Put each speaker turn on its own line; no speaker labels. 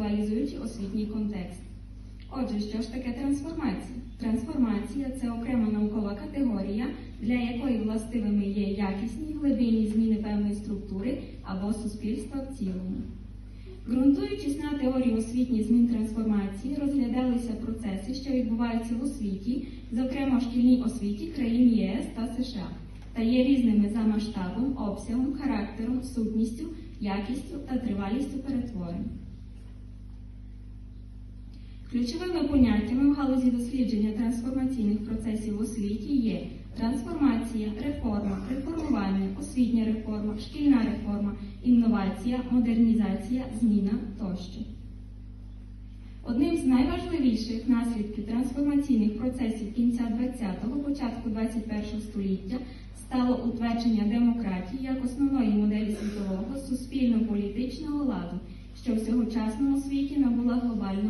актуалізуючи освітній контекст. Отже, що ж таке трансформація? Трансформація це окрема наукова категорія, для якої властивими є якісні глибинні зміни певної структури або суспільства в цілому. Ґрунтуючись на теорії освітніх змін трансформації, розглядалися процеси, що відбуваються в освіті, зокрема в шкільній освіті країн ЄС та США, та є різними за масштабом, обсягом, характером, сутністю, якістю та тривалістю перетворень. Ключовими поняттями в галузі дослідження трансформаційних процесів в освіті є трансформація, реформа, реформування, освітня реформа, шкільна реформа, інновація, модернізація, зміна тощо. Одним з найважливіших наслідків трансформаційних процесів кінця 20-го, початку 21-го століття стало утвердження демократії як основної моделі світового суспільно-політичного ладу, що в сьогочасному світі набула характеру.